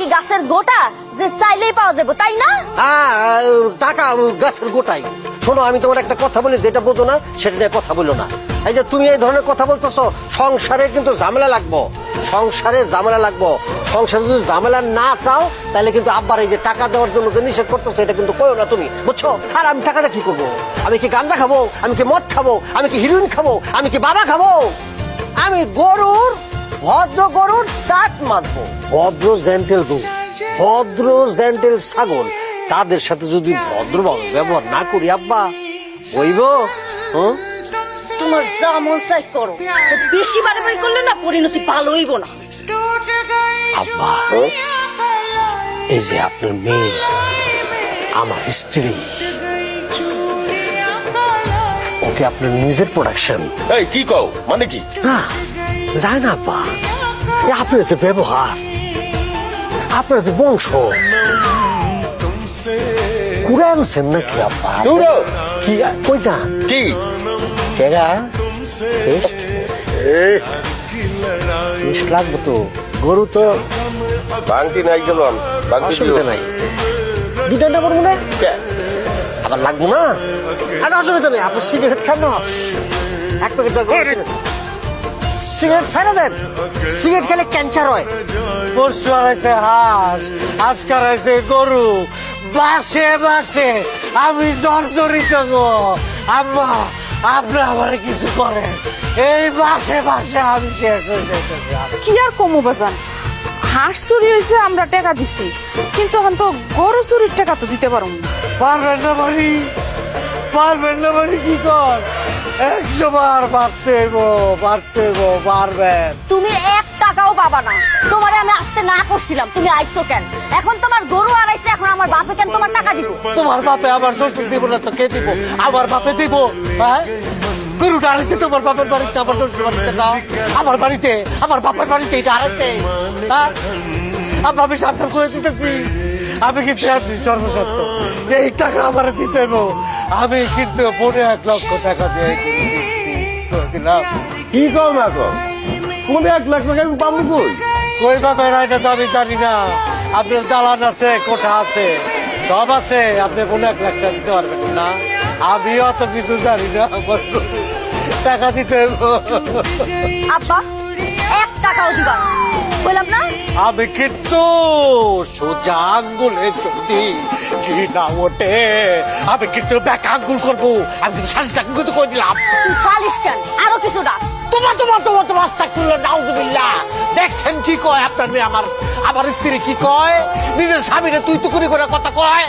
কি গাছের গোটা? যে চাইলেই পাওয়া যাবে, তাই না? হ্যাঁ টাকা গাছের গোটাই। শোনো, আমি তোমার একটা কথা বলি, যেটা বোঝো না, সেটা নিয়ে কথা বলো না। এই যে তুমি এই ধরনের কথা বলতেছো, সংসারে কিন্তু ঝামেলা লাগবো। সংসারে ঝামেলা লাগবো। সংসারে যদি ঝামেলা না চাও, তাহলে কিন্তু আব্বার এই যে টাকা দেওয়ার জন্য যে নিষেধ করতেছো, এটা কিন্তু করো না তুমি। বুঝছ? আর আমি টাকাটা কি করব? আমি কি গাঞ্জা খাব? আমি কি মদ খাব? আমি কি হিরোইন খাব? আমি কি বাবা খাব? আমি গরুর, ভদ্র গরুর ভদ্র জেন্টেল গরু ভদ্র জেন্টেল ছাগল। তাদের সাথে যদি ভদ্রভাবে ব্যবহার না করি আব্বা হইব? হুম? তোমার যা মন চাই করো। বেশি বারে করলে না পরিণতি ভালো হইব না। আব্বা এই যে আপনার মেয়ে আমার স্ত্রী। ওকে আপনার নিজের প্রোডাকশন এই কি কও? মানে কি? না যায় না আব্বা। আপনার যে ব্যবহার আপনার যে বংশ। কুড়ে আনছেন নাকি আব্বা? কি কই যান? কি? কেগা লাগবে তো। গরু তো বাংতি নাই গেলাম অসুবিধা নাই। দুটা না আবার লাগবো না? আরে অসুবিধা নেই। আপনি সিগারেট খান না। এক প্যাকেট সিগারেট ছাড়া দেন সিগারেট খেলে ক্যান্সার হয়। পরশু হয়েছে হাঁস আজকার হয়েছে গরু। বাসে বাসে আমি জর্জরিত গো। আম্মা আপনি আমার কিছু করেন। এই বাসে বাসে আমি কি আর কমু বাজান হাঁস চুরি হয়েছে আমরা টাকা দিছি। কিন্তু এখন তো গরু চুরির টাকা তো দিতে পারব না। পারবেন না বাড়ি পারবেন না বাড়ি কি কর? একশো বার পারতে হইব পারতে হইব পারবেন তুমি এক টাকাও পাবা না। তোমারে আমি আসতে না করছিলাম তুমি আইছো কেন? এখন তোমার গরু আড়াইছে এখন আমার বাপে কেন তোমার টাকা দিব? তোমার বাপে আমার শ্বশুর দিব না তো কে দিব? আমার বাপে দিব হ্যাঁ? গরুটা আড়াইতে তোমার বাপের বাড়িতে আমার শ্বশুর বাড়িতে না আমার বাড়িতে আমার বাপের বাড়িতে এটা আড়াইছে হ্যাঁ? আমি সাবধান করে দিতেছি। আমি কিন্তু আপনি সর্বসত্য। এই টাকা আমার দিতে হইব। আমি কিন্তু পনেরো এক লক্ষ টাকা দিয়ে দিলাম কি কম না কও কোন এক লাখ টাকা আমি পাবো কই? কই বাপের এটা তো আমি জানি না। আপনার দালান আছে কোঠা আছে সব আছে। আপনি কোনো এক লাখ টাকা দিতে পারবেন না। আমি অত কিছু জানি না টাকা দিতে। আব্বা এক টাকাও দিবা। বললাম না। আমি কিন্তু সোজা আঙ্গুলে যদি ঘি না ওঠে আমি কিন্তু ব্যাক আঙ্গুল করব। আমি কিন্তু সালিশ টাকা কিন্তু করে দিলাম। তুই সালিশ কেন? আরও কিছু ডাক তোমার তোমার তোমার তোমার আস্তাক করল নাউজুবিল্লাহ। দেখছেন কি কয় আপনার মেয়ে আমার? আমার স্ত্রী কি কয়? নিজের স্বামীরে তুই তুকুরি করে কথা কয়।